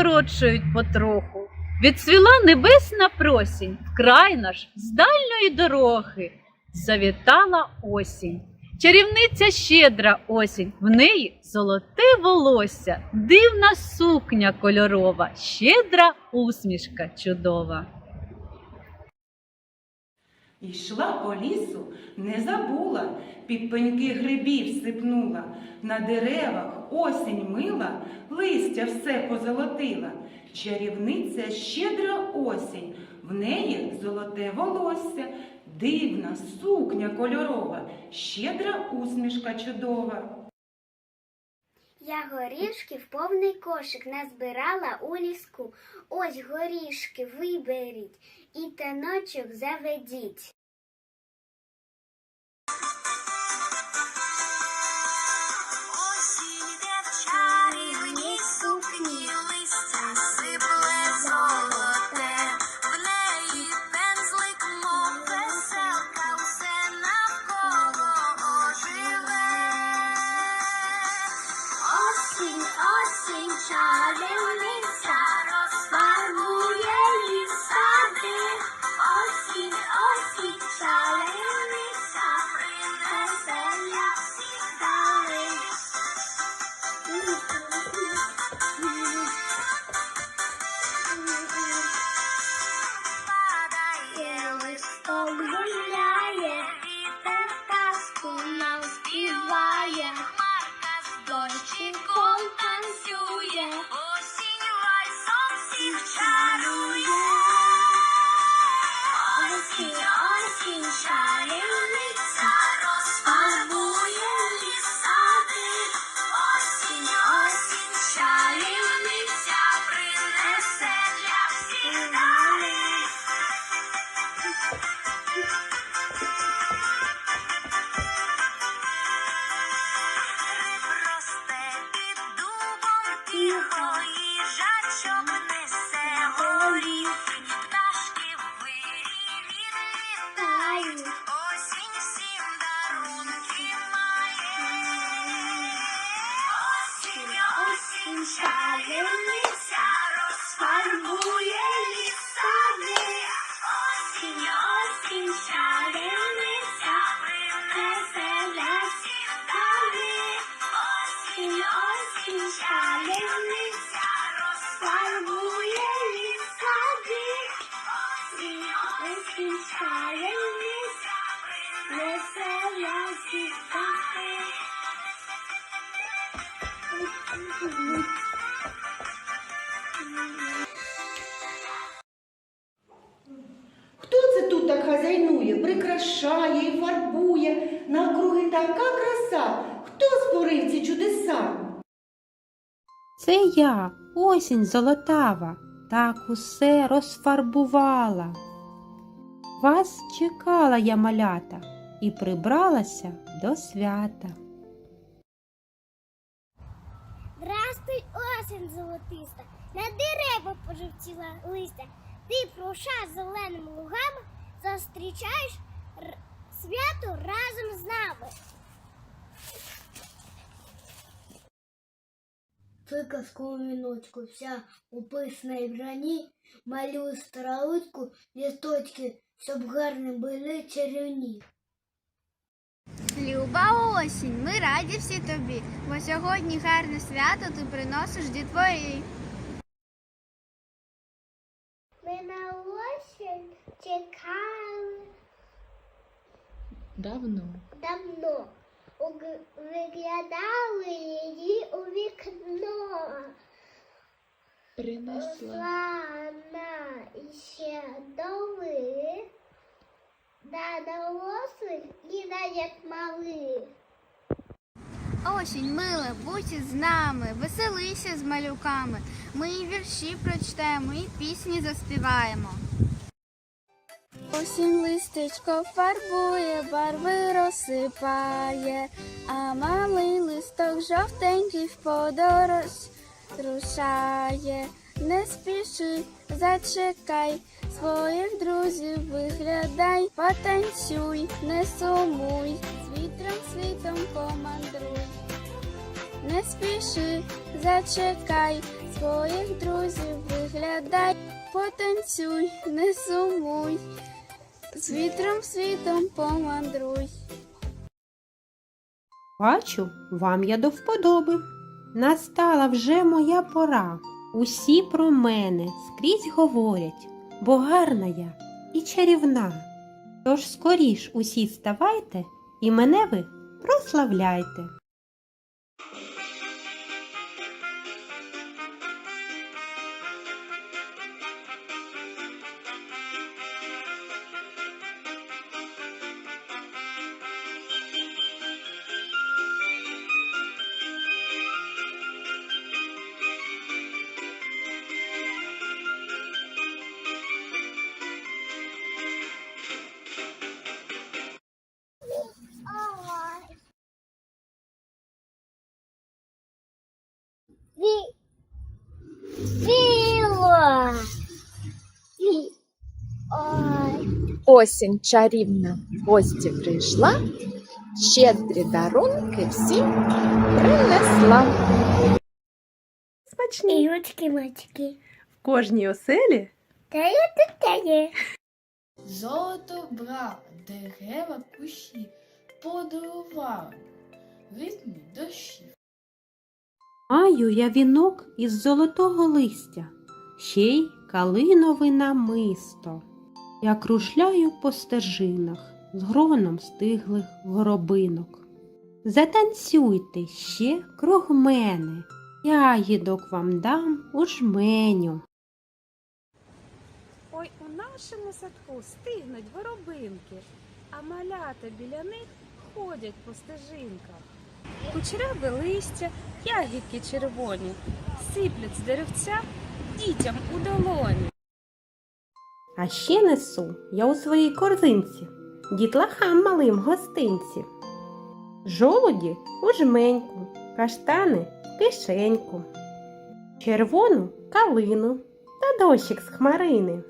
скорочують потроху. Відцвіла небесна просінь, вкрай наш з дальньої дороги. Завітала осінь. Чарівниця щедра осінь, в неї золоте волосся, дивна сукня кольорова, щедра усмішка чудова. Йшла по лісу, не забула, під пеньки грибів сипнула, на деревах осінь мила, листя все позолотила. Чарівниця щедра осінь, в неї золоте волосся, дивна сукня кольорова, щедра усмішка чудова. Я горішків повний кошик назбирала у ліску. Ось горішки виберіть і таночок заведіть. Всіх прикрашає і фарбує, навкруги така краса. Хто створив ці чудеса? Це я, осінь золотава, так усе розфарбувала. Вас чекала я малята і прибралася до свята. Здрастуй, осінь золотиста, на дерева пожовтіла листя. Ти пруша зеленими лугами зустрічаєш свято разом з нами. Приказку віночку вся у пишній броні, малюю старолудьку, лісточки, щоб гарні були чарівні. Люба осінь, ми раді всі тобі, бо сьогодні гарне свято ти приносиш дітвої. Ми на осінь чекали Давно. давно. Виглядали її у вікно. Принесла. Слана іще доли, да дорослих і навіть малих. Осінь, мила, будь із нами, веселися з малюками. Ми і вірші прочитаємо, і пісні заспіваємо. Осінь листечко фарбує, барви розсипає, а малий листок жовтенький в подорож рушає. Не спіши, зачекай, своїх друзів виглядай, потанцюй, не сумуй, з вітром світом помандруй. Не спіши, зачекай, своїх друзів виглядай, потанцюй, не сумуй, з вітром світом помандруй. Бачу, вам я до вподоби. Настала вже моя пора. Усі про мене скрізь говорять, бо гарна я і чарівна. Тож скоріш усі ставайте і мене ви прославляйте. Осінь чарівна в гості прийшла, щедрі дарунки всім принесла. Смачні Ігочки, мачки. в кожній оселі Та я є. Золото брав, дерева кущі, подарував, ритмі дощі. Маю я вінок із золотого листя, ще й калинове намисто. Я кружляю по стежинах з гроном стиглих горобинок. Затанцюйте ще круг мене, ягідок вам дам у жменю. ой у нашому садку стигнуть воробинки, а малята біля них ходять по стежинках. Кучеряве листя, ягідки червоні, сиплять з деревця дітям у долоні. А ще несу я у своїй корзинці дітлахам малим гостинці. Жолуді у жменьку, каштани кишеньку, червону калину та дощик з хмарини.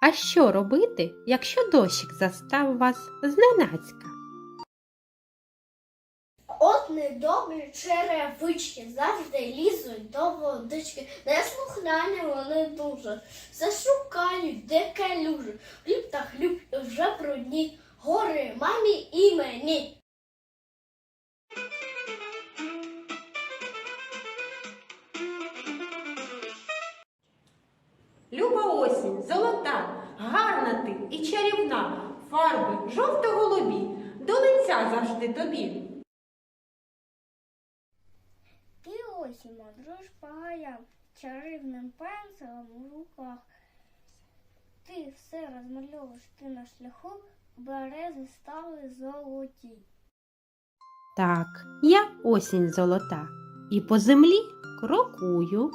А що робити, якщо дощик застав вас зненацька? От недобрі черевички завжди лізуть до водички. Неслухняні вони дуже. Зашукають, де калюжі. Хліб та хліб вже брудні. Гори мамі і мені. Жовто-голубі, до лиця завжди тобі. Ти осінь мандруєш по гаям, чарівним пензлем у руках. Ти все розмальовуєш ти на шляху, берези стали золоті. Так, я осінь золота, і по землі крокую,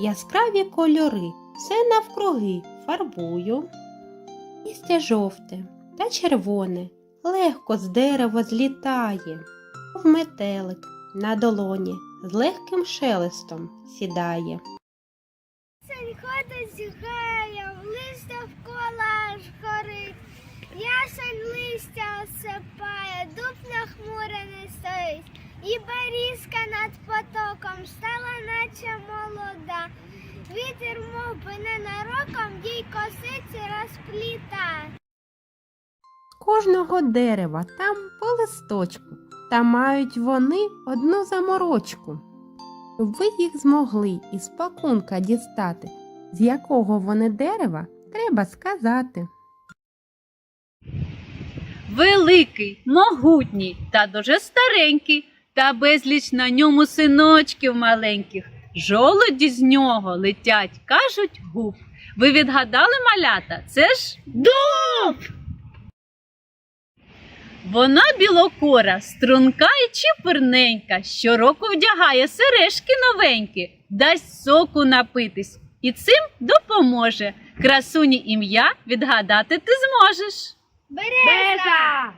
яскраві кольори все навкруги фарбую. Листя жовте та червоне легко з дерева злітає, в метелик на долоні з легким шелестом сідає. Ходить з гаєм, листя вкола аж горить. Ясень листя осипає, дуб нахмурений стоїть. І берізка над потоком стала наче молода. Вітер мов би ненароком їй косиці розплітає. Кожного дерева там по листочку, та мають вони одну заморочку. Щоб ви їх змогли із пакунка дістати, з якого вони дерева, треба сказати. Великий, могутній та дуже старенький, та безліч на ньому синочків маленьких. Жолуді з нього летять, кажуть губ. Ви відгадали малята? Це ж дуб. Вона білокора, струнка і чіпурненька, щороку вдягає сережки новенькі, дасть соку напитись і цим допоможе. Красуні ім'я відгадати ти зможеш. Береза!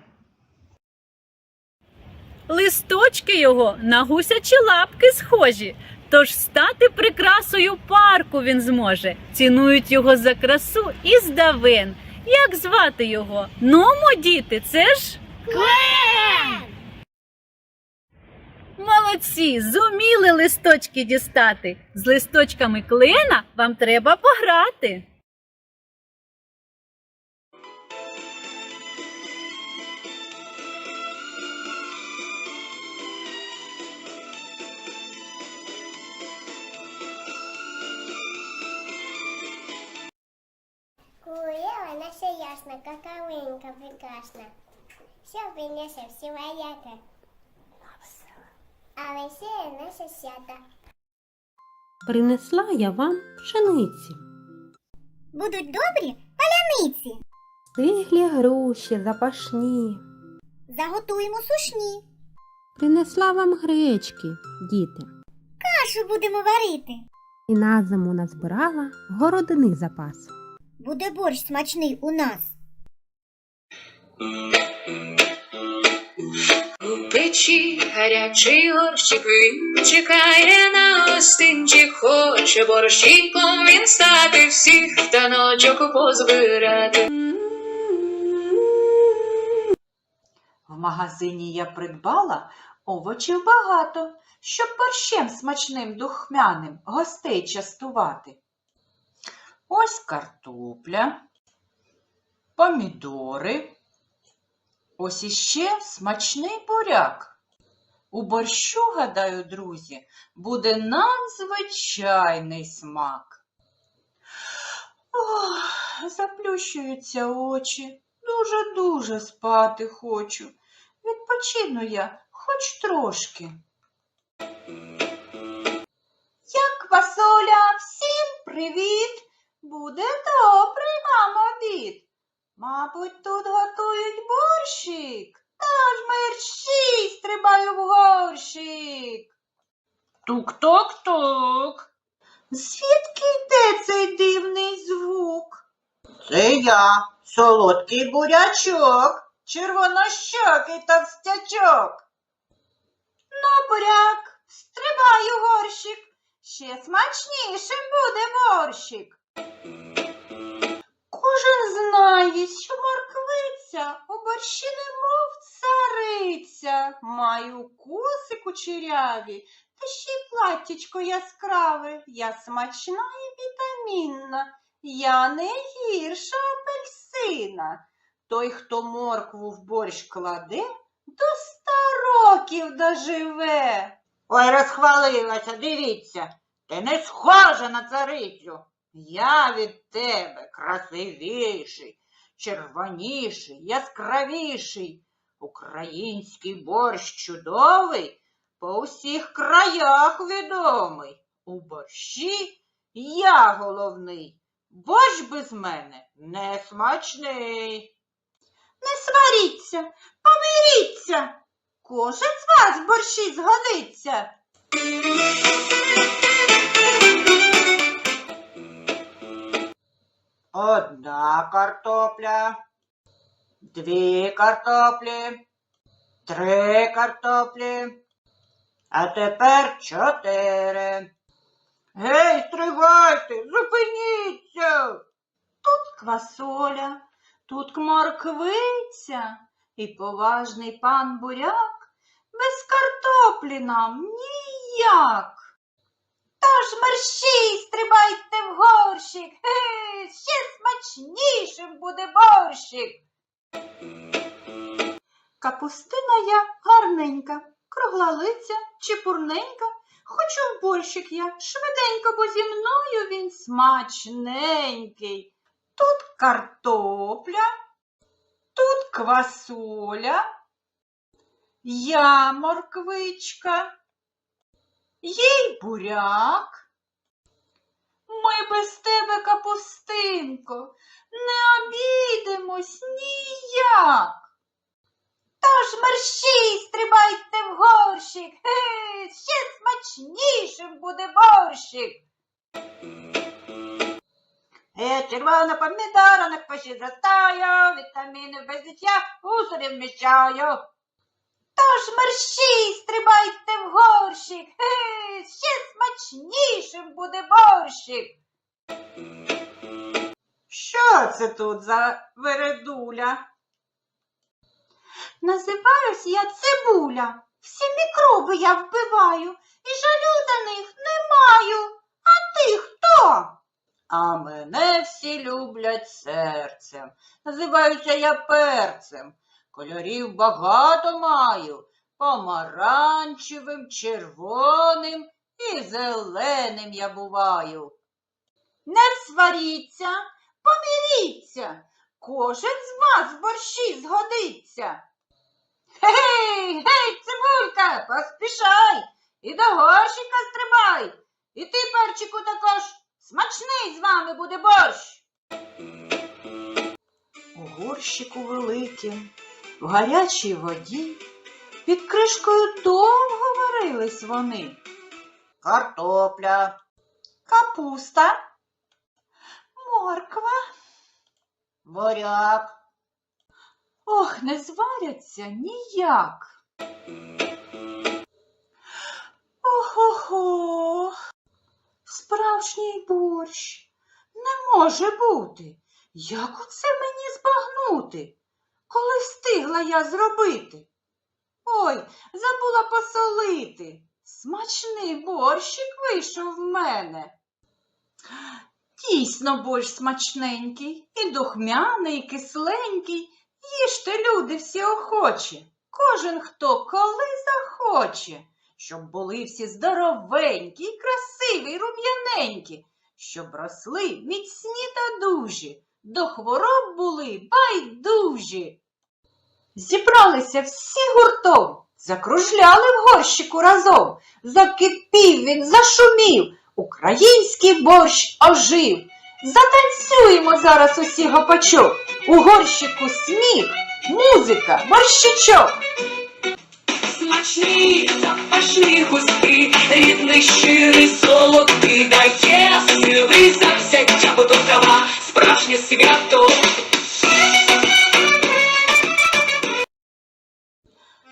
Листочки його на гусячі лапки схожі. Тож стати прикрасою парку він зможе. Цінують його за красу і здавен. Як звати його? Нумо, діти, це ж Клен! молодці, зуміли листочки дістати. З листочками клена вам треба пограти. Куела наша ясна, какавинка прекрасна. Все принесе всего ята. А веселье наше свято. Принесла я вам пшениці, Будуть добрі паляниці. стиглі груші запашні. Заготуємо сушні. Принесла вам гречки, діти, Кашу будемо варити. і на зиму назбирала городини запас. Буде борщ смачний у нас. У печі гарячий горщик він чекає на гостинчик, хоче борщиком він стати всіх таночок позбирати. В магазині я придбала овочів багато, щоб борщем смачним духмяним гостей частувати. Ось картопля, помідори. Ось іще смачний буряк. У борщу, гадаю, друзі, буде надзвичайний смак. Ох, заплющуються очі. Дуже-дуже спати хочу. Відпочину я хоч трошки. Як квасоля, всім привіт! Буде добрий вам обід. Мабуть, тут готують борщик. Та ж мерщій стрибаю в горщик. Тук-тук-тук. Звідки йде цей дивний звук? Це я, солодкий бурячок, червонощокий товстячок. Ну, буряк, стрибай у горщик, ще смачнішим буде борщик. Кожен знає, що морквиця у борщі немов цариця. Маю коси кучеряві, та ще й платтячко яскраве. Я смачна і вітамінна. Я не гірша апельсина. Той, хто моркву в борщ кладе, до ста років доживе. Ой, розхвалилася, дивіться, ти не схожа на царицю. Я від тебе красивіший, червоніший, яскравіший. Український борщ чудовий, по усіх краях відомий. У борщі я головний. Борщ без мене не смачний. Не сваріться, помиріться. Кожен з вас борщі згодиться. Одна картопля, дві картоплі, три картоплі, а тепер чотири. Гей, стривайте, зупиніться. Тут квасоля, тут морквиця і поважний пан буряк без картоплі нам ніяк. Тож мерщій стрибайте в горщик, ще смачнішим буде борщик. Капустина я гарненька, круглолиця, чепурненька, хочу в борщик я швиденько, бо зі мною він смачненький. Тут картопля, тут квасоля, я морквичка, є й буряк. Ми без тебе, капустинко, не обійдемось ніяк. Тож мерщій стрибайте в горщик, ще смачнішим буде борщик. Е, червона помідора на кваші зростаю, вітаміни без життя у собі вміщаю. Тож мерщій стрибайте в горщик. Ще смачнішим буде борщик. Що це тут за вередуля? Називаюсь я цибуля. Всі мікроби я вбиваю і жалю до них не маю. А ти хто? А мене всі люблять серцем. Називаюся я перцем. Кольорів багато маю. Помаранчевим, червоним і зеленим я буваю. Не сваріться, поміріться, кожен з вас в борщі згодиться. Гей, гей, цибулька, поспішай і до горщика стрибай. І ти, перчику, також смачний з вами буде борщ. У горщику великим, в гарячій воді, під кришкою довго варились вони. Картопля, капуста, морква, буряк. Ох, не зваряться ніяк. Ох-ох-ох, справжній борщ не може бути. Як оце мені збагнути, коли встигла я зробити? Ой, забула посолити. Смачний борщик вийшов в мене. Дійсно, борщ смачненький, і духмяний, і кисленький. Їжте, люди, всі охочі, кожен хто коли захоче, щоб були всі здоровенькі, красиві, рум'яненькі, щоб росли міцні та дужі, до хвороб були байдужі. Зібралися всі гуртом, закружляли в горщику разом, закипів він, зашумів, український борщ ожив. Затанцюємо зараз усі гопачок, у горщику сміх, музика, борщичок. Смачний, запашний, густий, рідний, щирий, солодкий, дає сили завзяття, бо тут кава, справжнє свято.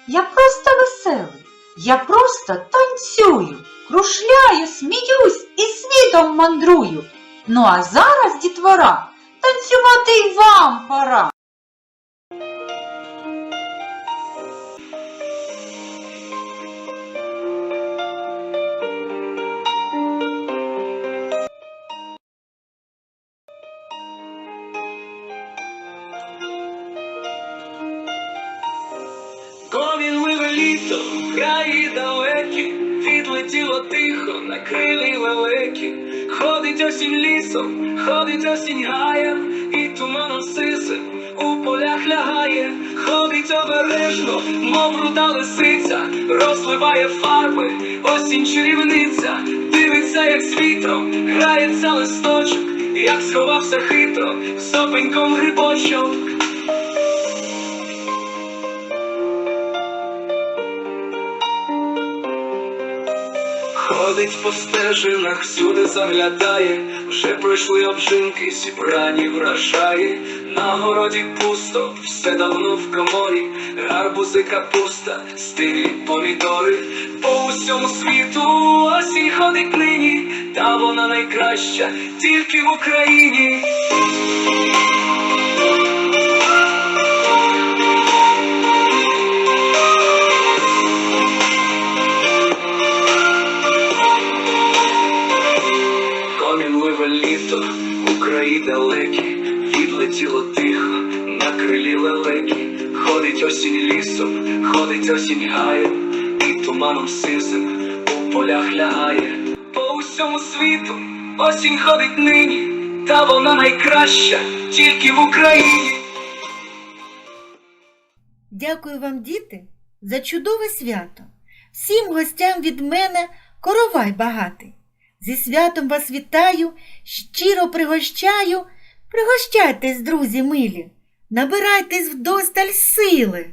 Я просто веселий, я просто танцюю, крушляю, сміюсь і світом мандрую. Ну а зараз, дітвора, танцювати й вам пора. Краї далекі, відлетіло тихо на крилі великі. Ходить осінь лісом, ходить осінь гаєм, і туманом сисим у полях лягає, ходить обережно, мов руда лисиця, розливає фарби, осінь чарівниця, дивиться, як з вітром, грається листочок, як сховався хитро, сопеньком грибочок. Ходить по стежинах, всюди заглядає, вже пройшли обжинки, зібрані врожаї. На городі пусто, все давно в коморі, гарбузи, капуста, стилі помідори. По усьому світу осінь ходить нині, та вона найкраща тільки в Україні. Літо, у краї далекі, відлетіло тихо, на крилі лелеки. Ходить осінь лісом, ходить осінь гаєм, і туманом сизим у полях лягає. По усьому світу осінь ходить нині, та вона найкраща тільки в Україні. Дякую вам, діти, за чудове свято. Всім гостям від мене коровай багатий. Зі святом вас вітаю, щиро пригощаю. Пригощайтесь, друзі милі, набирайтесь вдосталь сили.